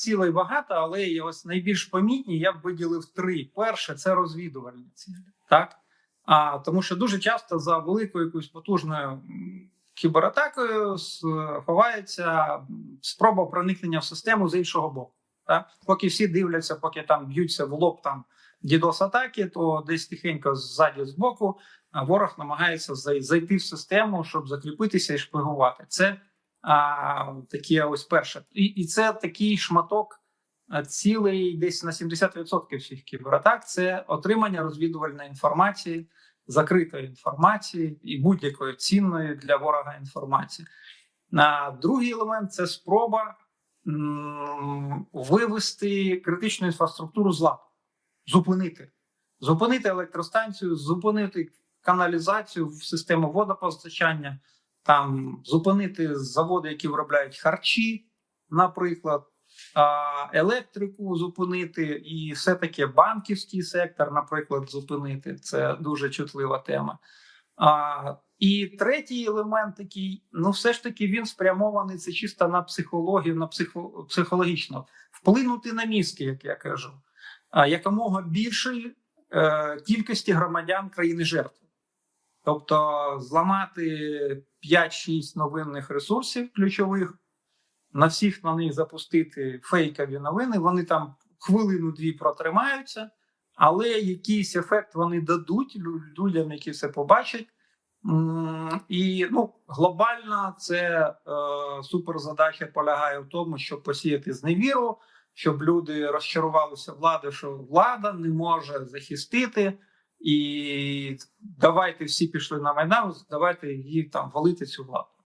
цілей багато, але є ось найбільш помітні. Я б виділив три. Перше це розвідувальні цілі, так а тому, що дуже часто за великою якоюсь потужною кібератакою ховається спроба проникнення в систему з іншого боку. Так? Поки всі дивляться, поки там б'ються в лоб там дідос атаки, то десь тихенько ззаді збоку а ворог намагається зайти в систему, щоб закріпитися і шпигувати. Це а, такі ось перше. І, і це такий шматок цілий десь на 70% всіх кібератак. Це отримання розвідувальної інформації, закритої інформації і будь-якої цінної для ворога інформації. А, другий елемент це спроба м, вивести критичну інфраструктуру з ладу, зупинити. Зупинити електростанцію, зупинити каналізацію в систему водопостачання, там зупинити заводи, які виробляють харчі, наприклад, електрику зупинити, і все таки банківський сектор, наприклад, зупинити. Це дуже чутлива тема. А, і третій елемент, такий, ну все ж таки, він спрямований це чисто на психологію, на психо, психологічно вплинути на мізки, як я кажу, якомога більшої е, кількості громадян країни жертв. Тобто зламати 5-6 новинних ресурсів ключових, на всіх на них запустити фейкові новини. Вони там хвилину-дві протримаються, але якийсь ефект вони дадуть людям, які це побачать. І ну, глобально це е, суперзадача полягає в тому, щоб посіяти зневіру, щоб люди розчарувалися владою, що влада не може захистити. І давайте всі пішли на майдан, давайте її там валити цю владу.